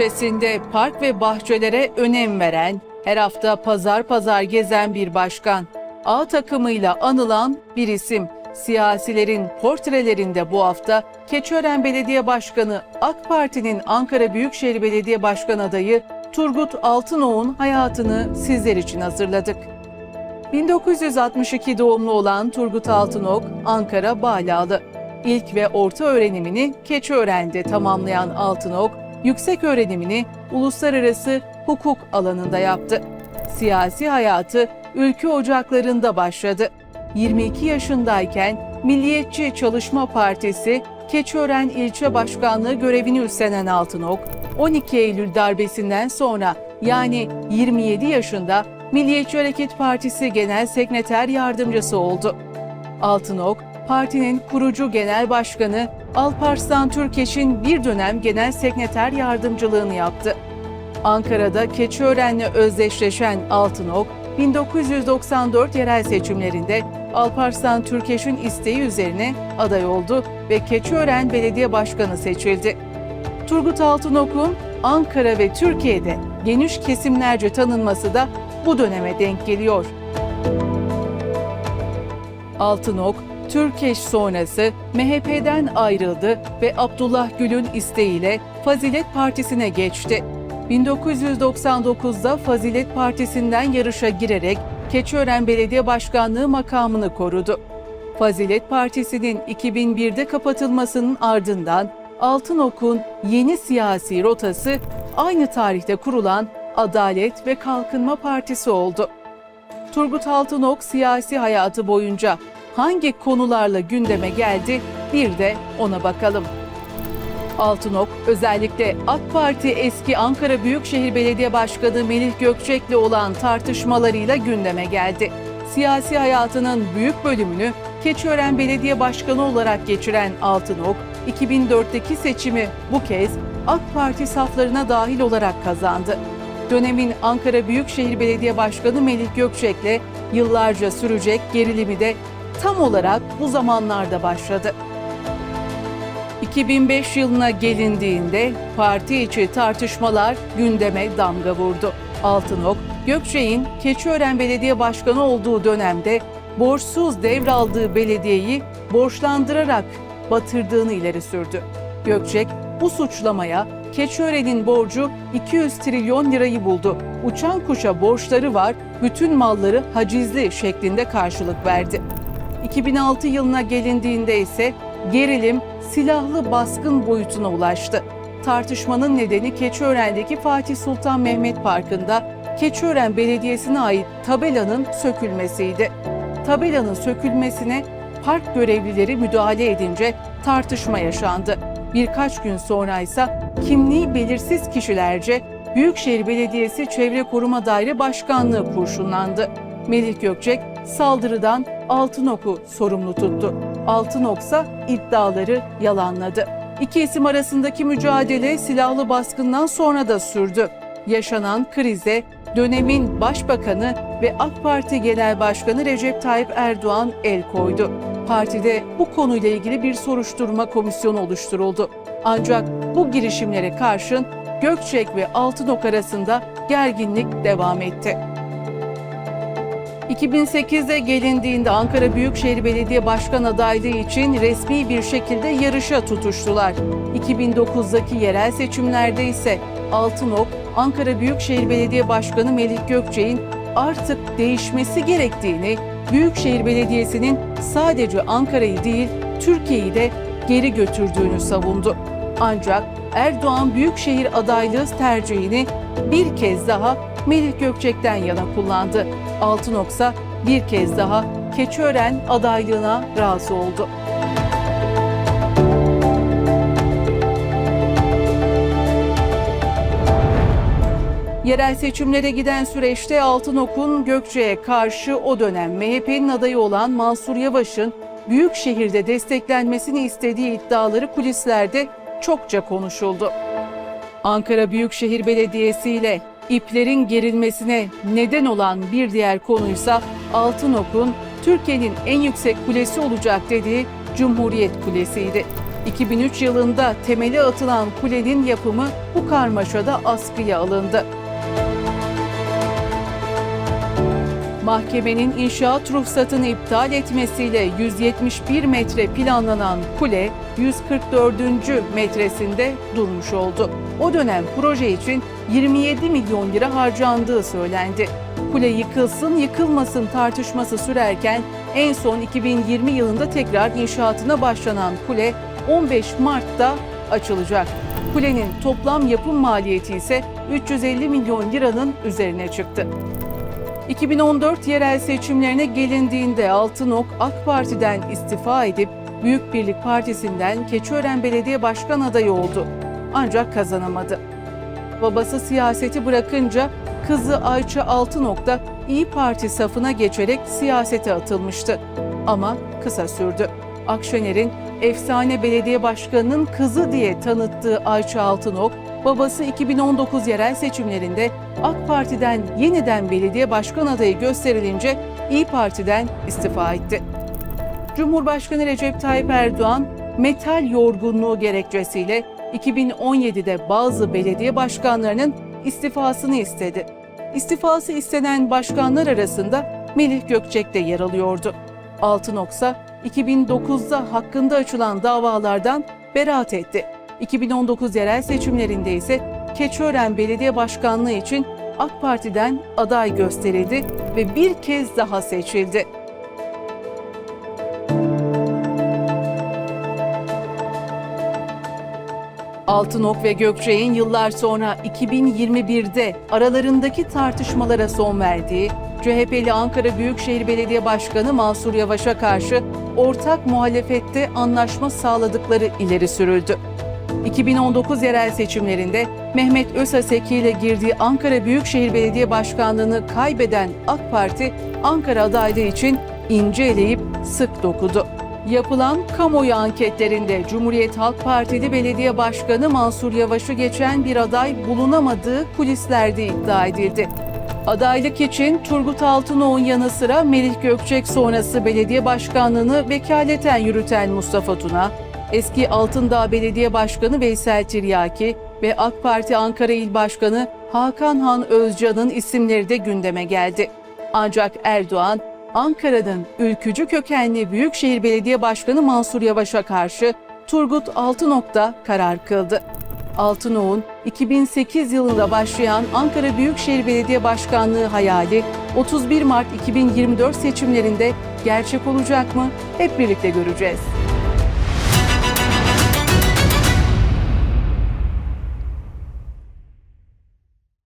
ilçesinde park ve bahçelere önem veren, her hafta pazar pazar gezen bir başkan. A takımıyla anılan bir isim. Siyasilerin portrelerinde bu hafta Keçiören Belediye Başkanı AK Parti'nin Ankara Büyükşehir Belediye Başkan adayı Turgut Altınoğ'un hayatını sizler için hazırladık. 1962 doğumlu olan Turgut Altınok, Ankara Bağlalı. İlk ve orta öğrenimini Keçiören'de tamamlayan Altınok, yüksek öğrenimini uluslararası hukuk alanında yaptı. Siyasi hayatı ülke ocaklarında başladı. 22 yaşındayken Milliyetçi Çalışma Partisi Keçiören İlçe Başkanlığı görevini üstlenen Altınok, 12 Eylül darbesinden sonra yani 27 yaşında Milliyetçi Hareket Partisi Genel Sekreter Yardımcısı oldu. Altınok, partinin kurucu genel başkanı Alparslan Türkeş'in bir dönem genel sekreter yardımcılığını yaptı. Ankara'da Keçiören'le özdeşleşen Altınok, 1994 yerel seçimlerinde Alparslan Türkeş'in isteği üzerine aday oldu ve Keçiören Belediye Başkanı seçildi. Turgut Altınok'un Ankara ve Türkiye'de geniş kesimlerce tanınması da bu döneme denk geliyor. Altınok, Türkeş sonrası MHP'den ayrıldı ve Abdullah Gül'ün isteğiyle Fazilet Partisi'ne geçti. 1999'da Fazilet Partisi'nden yarışa girerek Keçiören Belediye Başkanlığı makamını korudu. Fazilet Partisi'nin 2001'de kapatılmasının ardından Altınok'un yeni siyasi rotası aynı tarihte kurulan Adalet ve Kalkınma Partisi oldu. Turgut Altınok siyasi hayatı boyunca hangi konularla gündeme geldi bir de ona bakalım. Altınok özellikle AK Parti eski Ankara Büyükşehir Belediye Başkanı Melih Gökçek'le olan tartışmalarıyla gündeme geldi. Siyasi hayatının büyük bölümünü Keçiören Belediye Başkanı olarak geçiren Altınok, 2004'teki seçimi bu kez AK Parti saflarına dahil olarak kazandı. Dönemin Ankara Büyükşehir Belediye Başkanı Melih Gökçek'le yıllarca sürecek gerilimi de tam olarak bu zamanlarda başladı. 2005 yılına gelindiğinde parti içi tartışmalar gündeme damga vurdu. Altınok, Gökçek'in Keçiören Belediye Başkanı olduğu dönemde borçsuz devraldığı belediyeyi borçlandırarak batırdığını ileri sürdü. Gökçek bu suçlamaya Keçiören'in borcu 200 trilyon lirayı buldu. Uçan kuşa borçları var, bütün malları hacizli şeklinde karşılık verdi. 2006 yılına gelindiğinde ise gerilim silahlı baskın boyutuna ulaştı. Tartışmanın nedeni Keçiören'deki Fatih Sultan Mehmet Parkı'nda Keçiören Belediyesi'ne ait tabelanın sökülmesiydi. Tabelanın sökülmesine park görevlileri müdahale edince tartışma yaşandı. Birkaç gün sonra ise kimliği belirsiz kişilerce Büyükşehir Belediyesi Çevre Koruma Daire Başkanlığı kurşunlandı. Melih Gökçek saldırıdan Altınok'u sorumlu tuttu. Altınok ise iddiaları yalanladı. İki isim arasındaki mücadele silahlı baskından sonra da sürdü. Yaşanan krize dönemin başbakanı ve AK Parti Genel Başkanı Recep Tayyip Erdoğan el koydu. Partide bu konuyla ilgili bir soruşturma komisyonu oluşturuldu. Ancak bu girişimlere karşın Gökçek ve Altınok arasında gerginlik devam etti. 2008'de gelindiğinde Ankara Büyükşehir Belediye Başkan adaylığı için resmi bir şekilde yarışa tutuştular. 2009'daki yerel seçimlerde ise Altınok, Ankara Büyükşehir Belediye Başkanı Melih Gökçek'in artık değişmesi gerektiğini, Büyükşehir Belediyesi'nin sadece Ankara'yı değil Türkiye'yi de geri götürdüğünü savundu. Ancak Erdoğan Büyükşehir adaylığı tercihini bir kez daha Melih Gökçek'ten yana kullandı. Altınoksa bir kez daha Keçiören adaylığına razı oldu. Yerel seçimlere giden süreçte Altınok'un Gökçe'ye karşı o dönem MHP'nin adayı olan Mansur Yavaş'ın büyük şehirde desteklenmesini istediği iddiaları kulislerde çokça konuşuldu. Ankara Büyükşehir Belediyesi ile iplerin gerilmesine neden olan bir diğer konuysa Altınok'un Türkiye'nin en yüksek kulesi olacak dediği Cumhuriyet Kulesi'ydi. 2003 yılında temeli atılan kulenin yapımı bu karmaşada askıya alındı. Mahkemenin inşaat ruhsatını iptal etmesiyle 171 metre planlanan kule 144. metresinde durmuş oldu. O dönem proje için 27 milyon lira harcandığı söylendi. Kule yıkılsın yıkılmasın tartışması sürerken en son 2020 yılında tekrar inşaatına başlanan kule 15 Mart'ta açılacak. Kulenin toplam yapım maliyeti ise 350 milyon liranın üzerine çıktı. 2014 yerel seçimlerine gelindiğinde Altınok AK Parti'den istifa edip Büyük Birlik Partisi'nden Keçiören Belediye Başkan adayı oldu. Ancak kazanamadı. Babası siyaseti bırakınca kızı Ayça Altınok da İyi Parti safına geçerek siyasete atılmıştı. Ama kısa sürdü. Akşener'in efsane belediye başkanının kızı diye tanıttığı Ayça Altınok, babası 2019 yerel seçimlerinde AK Parti'den yeniden belediye başkan adayı gösterilince İyi Parti'den istifa etti. Cumhurbaşkanı Recep Tayyip Erdoğan metal yorgunluğu gerekçesiyle 2017'de bazı belediye başkanlarının istifasını istedi. İstifası istenen başkanlar arasında Melih Gökçek de yer alıyordu. Altınoksa 2009'da hakkında açılan davalardan beraat etti. 2019 yerel seçimlerinde ise Keçiören Belediye Başkanlığı için AK Parti'den aday gösterildi ve bir kez daha seçildi. Altınok ve Gökçek'in yıllar sonra 2021'de aralarındaki tartışmalara son verdiği, CHP'li Ankara Büyükşehir Belediye Başkanı Mansur Yavaş'a karşı ortak muhalefette anlaşma sağladıkları ileri sürüldü. 2019 yerel seçimlerinde Mehmet Özaseki ile girdiği Ankara Büyükşehir Belediye Başkanlığı'nı kaybeden AK Parti, Ankara adaylığı için ince eleyip sık dokudu. Yapılan kamuoyu anketlerinde Cumhuriyet Halk Partili Belediye Başkanı Mansur Yavaş'ı geçen bir aday bulunamadığı kulislerde iddia edildi. Adaylık için Turgut Altınoğlu'nun yanı sıra Melih Gökçek sonrası belediye başkanlığını vekaleten yürüten Mustafa Tuna, eski Altındağ Belediye Başkanı Veysel Tiryaki ve AK Parti Ankara İl Başkanı Hakan Han Özcan'ın isimleri de gündeme geldi. Ancak Erdoğan, Ankara'nın ülkücü kökenli Büyükşehir Belediye Başkanı Mansur Yavaş'a karşı Turgut Altınok'ta karar kıldı. Altınok'un 2008 yılında başlayan Ankara Büyükşehir Belediye Başkanlığı hayali 31 Mart 2024 seçimlerinde gerçek olacak mı? Hep birlikte göreceğiz.